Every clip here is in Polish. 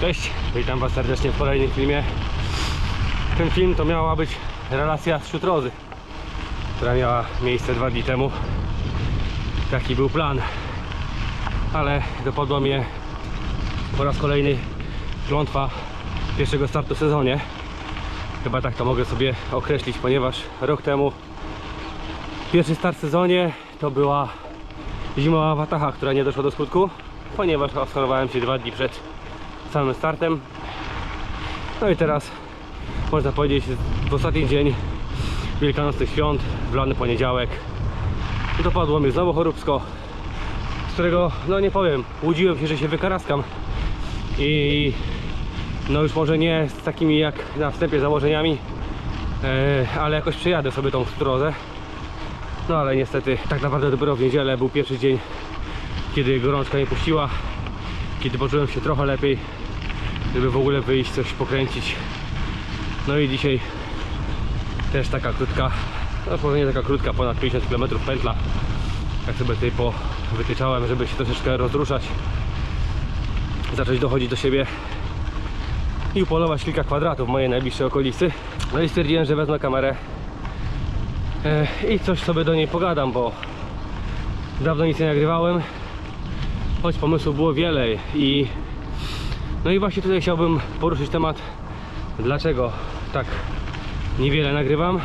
Cześć, witam Was serdecznie w kolejnym filmie. Ten film to miała być relacja z Szutrozy, która miała miejsce dwa dni temu. Taki był plan, ale dopadła mnie po raz kolejny klątwa pierwszego startu w sezonie. Chyba tak to mogę sobie określić, ponieważ rok temu pierwszy start w sezonie to była zimowa watacha, która nie doszła do skutku, ponieważ oskorowałem się dwa dni przed samym startem. No i teraz można powiedzieć w ostatni dzień wielkanocnych świąt, w lany poniedziałek dopadło mnie znowu choróbsko, z którego no nie powiem, łudziłem się, że się wykaraskam i no już może nie z takimi jak na wstępie założeniami, e, ale jakoś przejadę sobie tą strozę. No ale niestety tak naprawdę dopiero w niedzielę był pierwszy dzień, kiedy gorączka nie puściła, kiedy poczułem się trochę lepiej, żeby w ogóle wyjść, coś pokręcić. No i dzisiaj też taka krótka, no może nie taka krótka, ponad 50 km pętla. Tak sobie tutaj wytyczałem, żeby się troszeczkę rozruszać, zacząć dochodzić do siebie i upolować kilka kwadratów w mojej najbliższej okolicy. No i stwierdziłem, że wezmę kamerę e, i coś sobie do niej pogadam, bo dawno nic nie nagrywałem, choć pomysłów było wiele i no i właśnie tutaj chciałbym poruszyć temat dlaczego tak niewiele nagrywam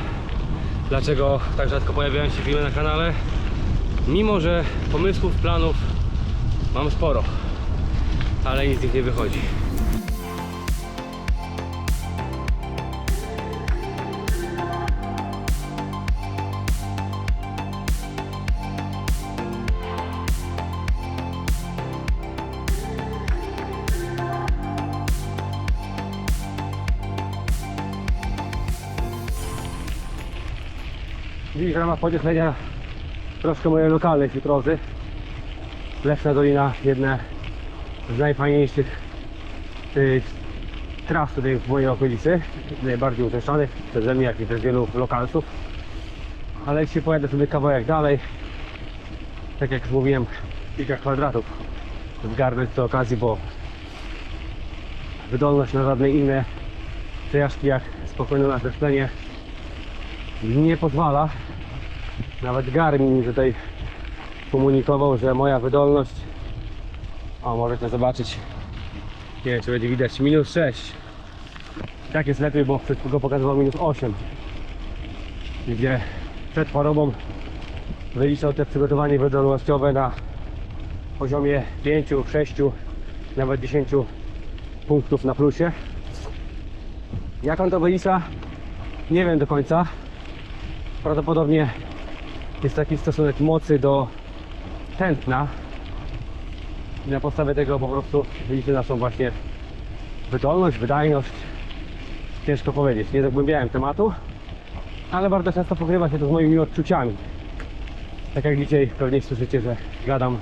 dlaczego tak rzadko pojawiają się filmy na kanale mimo, że pomysłów, planów mam sporo ale nic z nich nie wychodzi Ramach pocieszenia troszkę mojej lokalnej fitrozy. Leszna Dolina, jedne z najfajniejszych y, tras tutaj w mojej okolicy, najbardziej uczęszczanych przeze mnie, jak i przez wielu lokalców. Ale jeśli pojadę sobie kawałek dalej, tak jak już mówiłem, kilka kwadratów zgarnąć przy okazji, bo wydolność na żadne inne przejażdżki jak spokojne nakreślenie nie pozwala. Nawet Garmin mi tutaj komunikował, że moja wydolność o możecie zobaczyć. Nie wiem czy będzie widać. Minus 6 tak jest lepiej, bo przed chwilą pokazywał minus 8 gdzie przed chorobą wyliczał te przygotowanie wydolnościowe na poziomie 5, 6, nawet 10 punktów na plusie. Jak on to wylicza? Nie wiem do końca. Prawdopodobnie jest taki stosunek mocy do tętna. I na podstawie tego po prostu liczy naszą właśnie wydolność, wydajność. Ciężko powiedzieć, nie zagłębiałem tematu ale bardzo często pokrywa się to z moimi odczuciami. Tak jak dzisiaj pewnie słyszycie, że gadam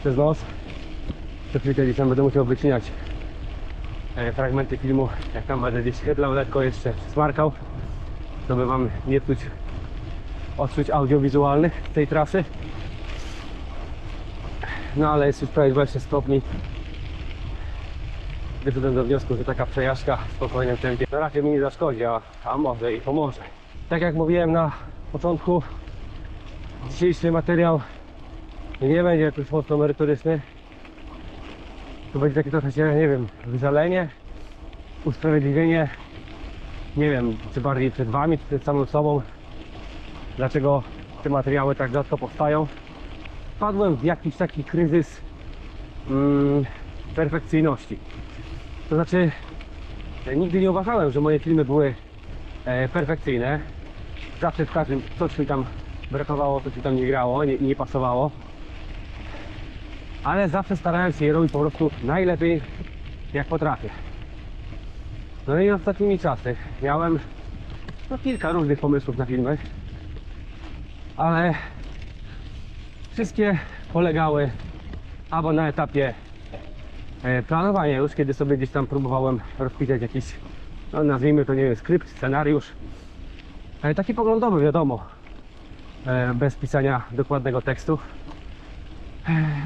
przez nos. Co chwilkę gdzieś tam będę musiał wycinać e, fragmenty filmu jak tam będę gdzieś chydlał lekko jeszcze smarkał żeby wam nie psuć odczuć audiowizualnych tej trasy. No ale jest już prawie 20 stopni. Wyszedłem do wniosku, że taka przejażdżka w spokojnym tempie no raczej mi nie zaszkodzi, a, a może i pomoże. Tak jak mówiłem na początku, dzisiejszy materiał nie będzie jakoś mocno merytoryczny. To będzie takie trochę, nie wiem, wyżalenie, usprawiedliwienie nie wiem, czy bardziej przed Wami, czy przed samym sobą, dlaczego te materiały tak rzadko powstają. Wpadłem w jakiś taki kryzys mm, perfekcyjności. To znaczy, e, nigdy nie uważałem, że moje filmy były e, perfekcyjne. Zawsze w każdym coś mi tam brakowało, coś mi tam nie grało, nie, nie pasowało. Ale zawsze starałem się je robić po prostu najlepiej, jak potrafię. No i ostatnimi czasy miałem no, kilka różnych pomysłów na filmy, ale wszystkie polegały albo na etapie e, planowania. Już, kiedy sobie gdzieś tam próbowałem rozpisać jakiś, no nazwijmy to nie wiem, skrypt, scenariusz, e, taki poglądowy wiadomo, e, bez pisania dokładnego tekstu,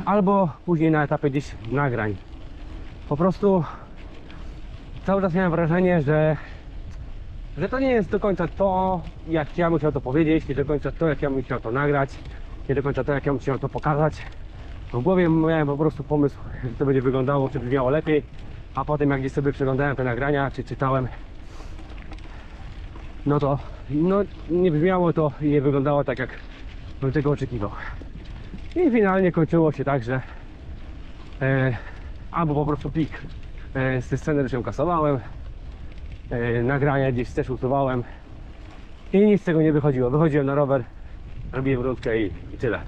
albo później na etapie gdzieś nagrań. po prostu cały czas miałem wrażenie, że, że to nie jest do końca to, jak ja bym chciał to powiedzieć, nie do końca to, jak ja bym chciał to nagrać, nie do końca to, jak ja bym chciał to pokazać. W głowie miałem po prostu pomysł, że to będzie wyglądało, czy brzmiało lepiej, a potem jak gdzieś sobie przeglądałem te nagrania, czy czytałem, no to no, nie brzmiało to i nie wyglądało tak, jak bym tego oczekiwał. I finalnie kończyło się tak, że e, albo po prostu plik e, z tej sceny już ją kasowałem, nagrania gdzieś też usuwałem i nic z tego nie wychodziło. Wychodziłem na rower, robiłem rundkę i, i tyle.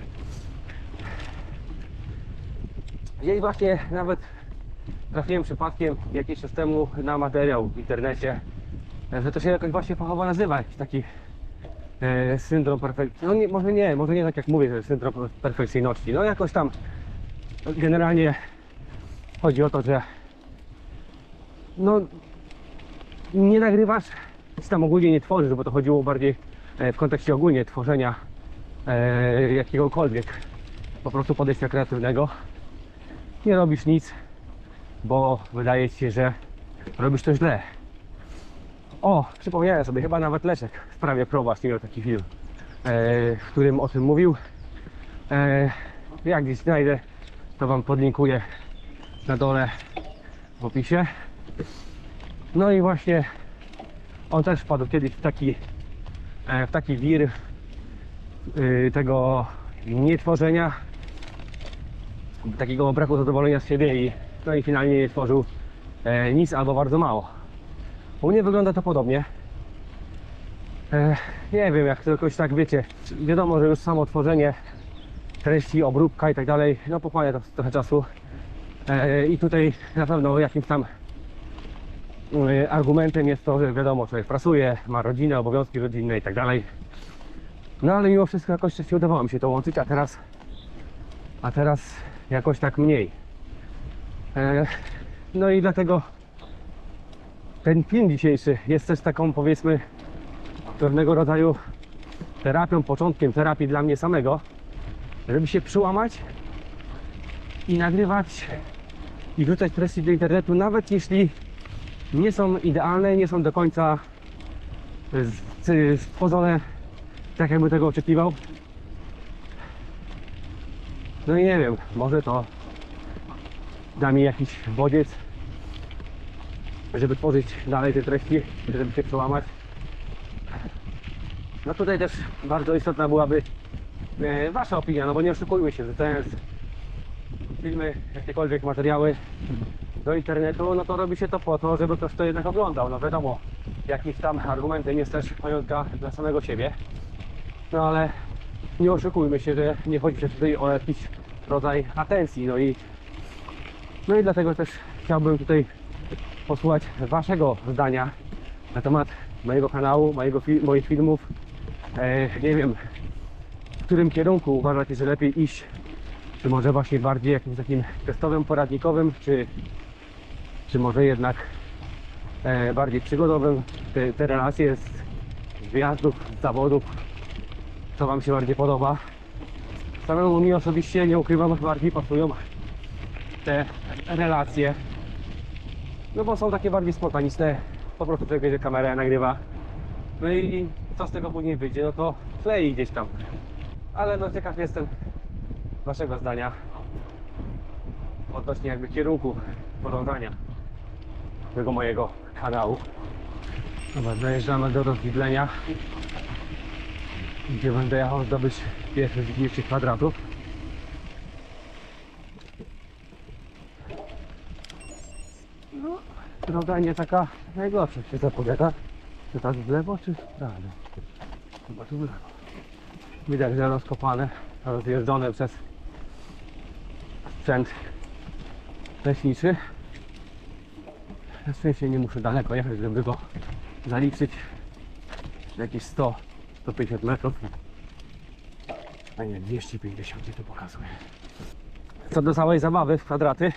Gdzieś właśnie nawet trafiłem przypadkiem jakiś czas temu na materiał w internecie, e, że to się jakoś właśnie fachowo nazywa, jakiś taki e, syndrom perfekcji. No nie, może nie, może nie tak jak mówię, że syndrom perfekcyjności. No jakoś tam generalnie chodzi o to, że no nie nagrywasz, czy tam ogólnie nie tworzysz, bo to chodziło bardziej e, w kontekście ogólnie tworzenia e, jakiegokolwiek po prostu podejścia kreatywnego. Nie robisz nic, bo wydaje ci się, że robisz to źle. O, przypomniałem sobie, chyba nawet Leszek w sprawie Prowas miał taki film, e, w którym o tym mówił. Jak gdzieś znajdę, to Wam podlinkuję na dole w opisie. No i właśnie on też wpadł kiedyś w taki, e, w taki wir y, tego nietworzenia, takiego braku zadowolenia z siebie i no i finalnie nie tworzył e, nic albo bardzo mało. U mnie wygląda to podobnie. E, nie wiem, jak to jakoś tak wiecie. Wiadomo, że już samo tworzenie treści, obróbka i tak dalej, no pochłania to trochę czasu. I tutaj na pewno jakimś tam argumentem jest to, że wiadomo, człowiek pracuje, ma rodzinę, obowiązki rodzinne i tak dalej. No ale mimo wszystko jakoś się udawało mi się to łączyć, a teraz a teraz jakoś tak mniej. E, no i dlatego ten film dzisiejszy jest też taką powiedzmy pewnego rodzaju terapią, początkiem terapii dla mnie samego, żeby się przyłamać i nagrywać i wrzucać treści do internetu, nawet jeśli nie są idealne, nie są do końca stworzone tak, jakbym tego oczekiwał. No i nie wiem, może to da mi jakiś bodziec, żeby tworzyć dalej te treści, żeby się przełamać. No tutaj też bardzo istotna byłaby e, Wasza opinia, no bo nie oszukujmy się, wrzucając filmy, jakiekolwiek materiały do internetu, no to robi się to po to, żeby ktoś to jednak oglądał. No wiadomo, jakimś tam argumentem jest też pamiątka dla samego siebie. No ale nie oszukujmy się, że nie chodzi też tutaj o jakiś rodzaj atencji. No i, no i dlatego też chciałbym tutaj posłuchać Waszego zdania na temat mojego kanału, mojego fil- moich filmów. E, nie wiem, w którym kierunku uważacie, że lepiej iść. Czy może właśnie bardziej jakimś takim testowym, poradnikowym, czy, czy może jednak e, bardziej przygodowym. Te, te relacje z, wyjazdów, z zawodów, co Wam się bardziej podoba. Samemu mi osobiście, nie ukrywam, bardziej pasują te relacje. No bo są takie bardziej spontanistne. Po prostu człowiek bierze kamerę, nagrywa. No i co z tego później wyjdzie, no to klei gdzieś tam. Ale no ciekaw jestem Waszego zdania odnośnie jakby kierunku podążania tego mojego kanału. Dobra, dojeżdżamy do rozwidlenia, gdzie będę jechał zdobyć pierwszy z dzisiejszych kwadratów. No, droga nie taka najgorsza się zapowiada. Czy tak w lewo, czy w prawo? Chyba tu w lewo. Widać, że rozkopane, rozjeżdżone przez sprzęt leśniczy. Na szczęście nie muszę daleko jechać, żeby go zaliczyć. Jakieś 100-150 metrów. A nie, 250 gdzie to pokazuje. Co do całej zabawy w kwadraty,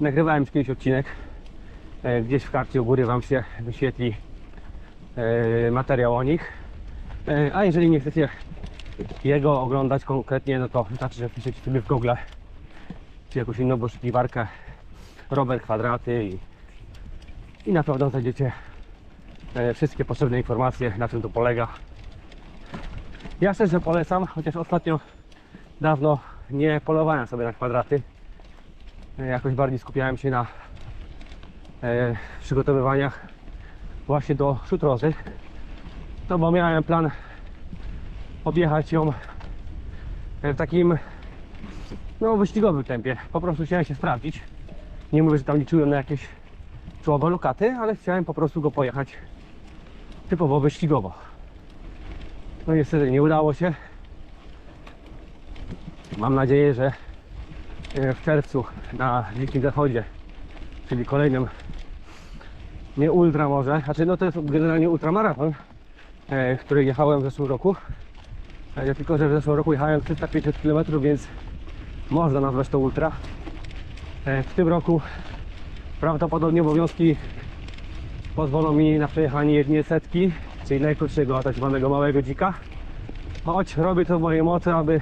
nagrywałem już kiedyś odcinek. E, Gdzieś w karcie u góry Wam się wyświetli e, materiał o nich. E, A jeżeli nie chcecie jego oglądać konkretnie, no to wystarczy, że wpiszecie sobie w Google czy jakąś inną wyszukiwarkę rower kwadraty i, i na pewno znajdziecie e, wszystkie potrzebne informacje, na czym to polega. Ja szczerze polecam, chociaż ostatnio dawno nie polowałem sobie na kwadraty. E, Jakoś bardziej skupiałem się na e, przygotowywaniach właśnie do szutrozy. No bo miałem plan objechać ją w takim no wyścigowym tempie. Po prostu chciałem się sprawdzić. Nie mówię, że tam liczyłem na jakieś czołowe lokaty, ale chciałem po prostu go pojechać typowo wyścigowo. No niestety nie udało się. Mam nadzieję, że e, w czerwcu na Dzikim Zachodzie, czyli kolejnym nie ultra może, znaczy no to jest generalnie ultramaraton, e, który jechałem w zeszłym roku. E, Ja tylko, że w zeszłym roku jechałem 350 km, więc można nazwać to ultra. W tym roku prawdopodobnie obowiązki pozwolą mi na przejechanie jednej setki, czyli najkrótszego, tak zwanego małego dzika. Choć robię to w mojej mocy, aby,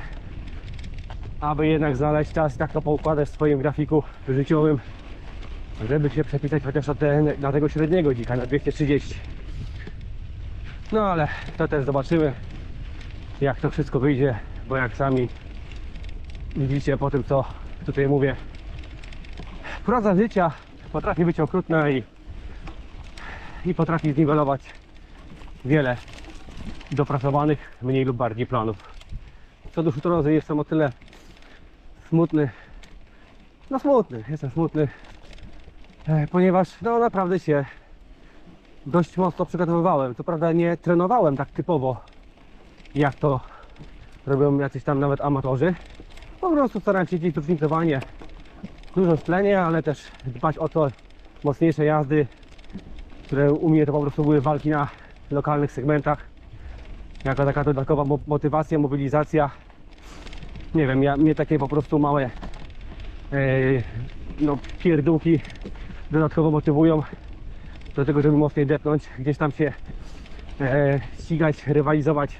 aby jednak znaleźć czas, jak to poukładać w swoim grafiku życiowym, żeby się przepisać chociaż na, ten, na tego średniego dzika, na 230. No ale to też zobaczymy, jak to wszystko wyjdzie, bo jak sami widzicie po tym, co tutaj mówię, proza życia potrafi być okrutna i, i potrafi zniwelować wiele dopracowanych, mniej lub bardziej planów. Co do szutrozy jestem o tyle smutny, no smutny, jestem smutny, e, ponieważ no naprawdę się dość mocno przygotowywałem. Co prawda nie trenowałem tak typowo, jak to robią jacyś tam nawet amatorzy. Po prostu staram się gdzieś różnicowanie, dużo stlenie, ale też dbać o to mocniejsze jazdy, które u mnie to po prostu były walki na lokalnych segmentach. Jako taka dodatkowa mo- motywacja, mobilizacja. Nie wiem, ja, mnie takie po prostu małe e, no, pierdółki dodatkowo motywują do tego, żeby mocniej depnąć, gdzieś tam się e, ścigać, rywalizować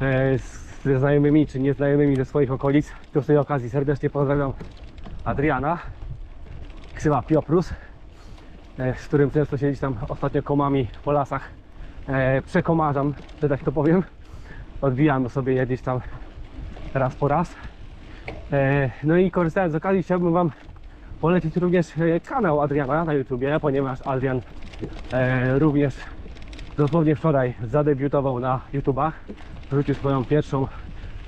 e, z- ze znajomymi czy nieznajomymi ze swoich okolic. Tu z tej okazji serdecznie pozdrawiam Adriana, ksywa Pioprus, e, z którym często siedzieć tam ostatnio komami po lasach e, przekomarzam, że tak to powiem. Odbijamy sobie je gdzieś tam raz po raz. E, no i korzystając z okazji chciałbym Wam polecić również kanał Adriana na YouTubie, ponieważ Adrian również dosłownie wczoraj zadebiutował na YouTubach. Wrzucił swoją pierwszą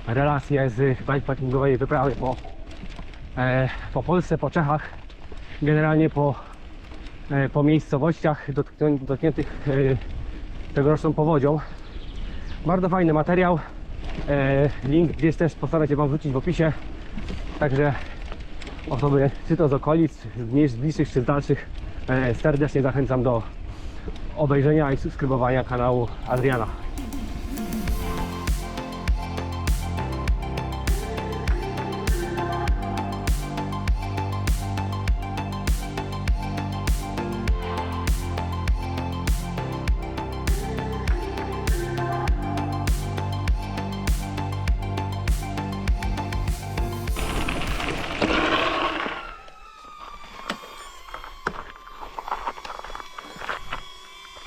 relację z bikepackingowej wyprawy po, po Polsce, po Czechach, generalnie po, e, po miejscowościach dotknię- dotkniętych e, tegoroczną powodzią. Bardzo fajny materiał. E, link gdzieś też postaram się Wam wrzucić w opisie. Także osoby czy to z okolic, z bliższych czy z dalszych e, serdecznie zachęcam do obejrzenia i subskrybowania kanału Adriana.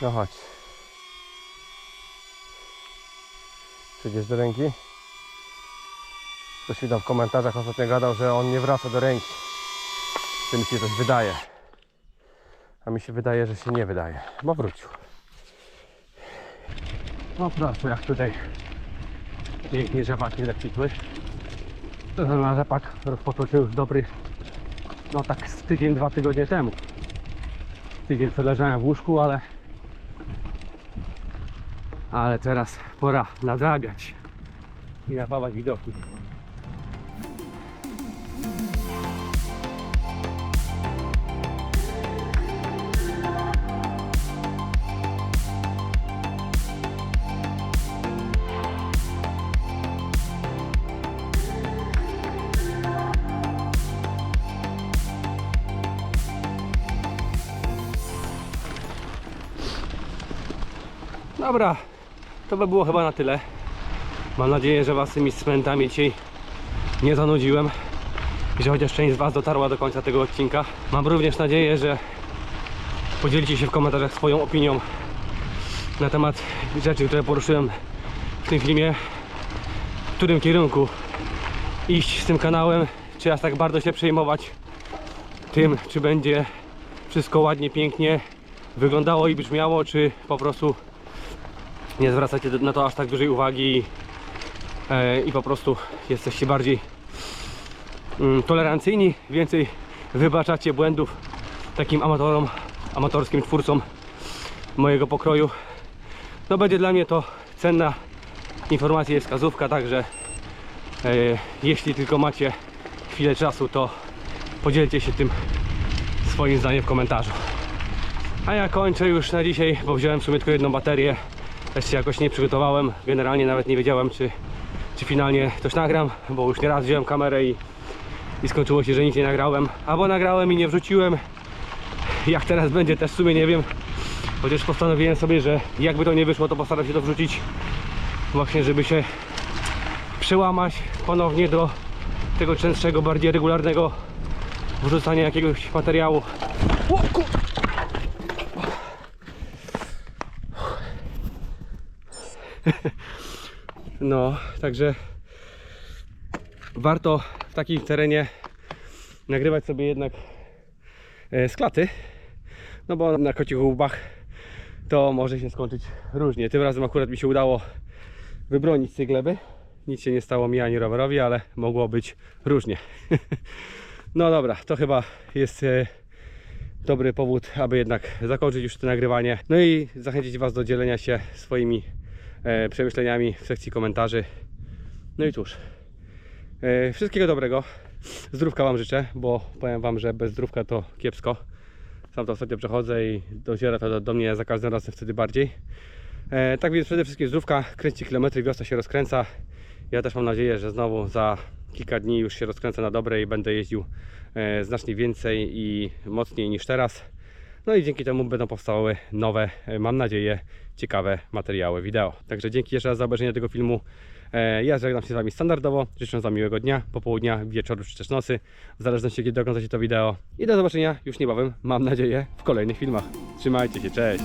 No chodź. Przejdziesz do ręki? Ktoś mi tam w komentarzach ostatnio gadał, że on nie wraca do ręki. Że mi się coś wydaje. A mi się wydaje, że się nie wydaje. Bo wrócił. No proszę, jak tutaj pięknie rzepaki zakwitły. To na rzepak rozpoczął już dobry, no tak z tydzień, dwa tygodnie temu. Tydzień co leżałem w łóżku, ale ale teraz pora nadrabiać i napawać widoki. Dobra, to by było chyba na tyle. Mam nadzieję, że Was tymi cmentami dzisiaj nie zanudziłem. że chociaż część z Was dotarła do końca tego odcinka. Mam również nadzieję, że podzielicie się w komentarzach swoją opinią na temat rzeczy, które poruszyłem w tym filmie. W którym kierunku iść z tym kanałem, czy aż tak bardzo się przejmować tym, czy będzie wszystko ładnie, pięknie wyglądało i brzmiało, czy po prostu nie zwracacie na to aż tak dużej uwagi i, e, po prostu jesteście bardziej mm, tolerancyjni, więcej wybaczacie błędów takim amatorom, amatorskim twórcom mojego pokroju. No będzie dla mnie to cenna informacja i wskazówka, także e, jeśli tylko macie chwilę czasu, to podzielcie się tym swoim zdaniem w komentarzu. A ja kończę już na dzisiaj, bo wziąłem w sumie tylko jedną baterię. Też się jakoś nie przygotowałem. Generalnie nawet nie wiedziałem, czy, czy finalnie coś nagram, bo już nieraz wziąłem kamerę i, i skończyło się, że nic nie nagrałem. Albo nagrałem i nie wrzuciłem. Jak teraz będzie, też w sumie nie wiem. Chociaż postanowiłem sobie, że jakby to nie wyszło, to postaram się to wrzucić. Właśnie, żeby się przełamać ponownie do tego częstszego, bardziej regularnego wrzucania jakiegoś materiału. No, także warto w takim terenie nagrywać sobie jednak e, z klaty, no bo na kocich łbach to może się skończyć różnie. Tym razem akurat mi się udało wybronić z tej gleby. Nic się nie stało mi ani rowerowi, ale mogło być różnie. No dobra, to chyba jest e, dobry powód, aby jednak zakończyć już to nagrywanie. No i zachęcić Was do dzielenia się swoimi przemyśleniami w sekcji komentarzy. No i cóż, e, wszystkiego dobrego. Zdrówka Wam życzę, bo powiem Wam, że bez zdrówka to kiepsko. Sam to ostatnio przechodzę i dociera to do, mnie za każdym razem wtedy bardziej. E, tak więc przede wszystkim zdrówka, kręci kilometry, wiosna się rozkręca. Ja też mam nadzieję, że znowu za kilka dni już się rozkręcę na dobre i będę jeździł e, znacznie więcej i mocniej niż teraz. No i dzięki temu będą powstawały nowe, e, mam nadzieję, ciekawe materiały wideo. Także dzięki jeszcze raz za obejrzenie tego filmu. E, Ja żegnam się z Wami standardowo. Życzę Wam miłego dnia, popołudnia, wieczoru czy też nocy, w zależności kiedy oglądacie to wideo. I do zobaczenia już niebawem, mam nadzieję, w kolejnych filmach. Trzymajcie się, cześć!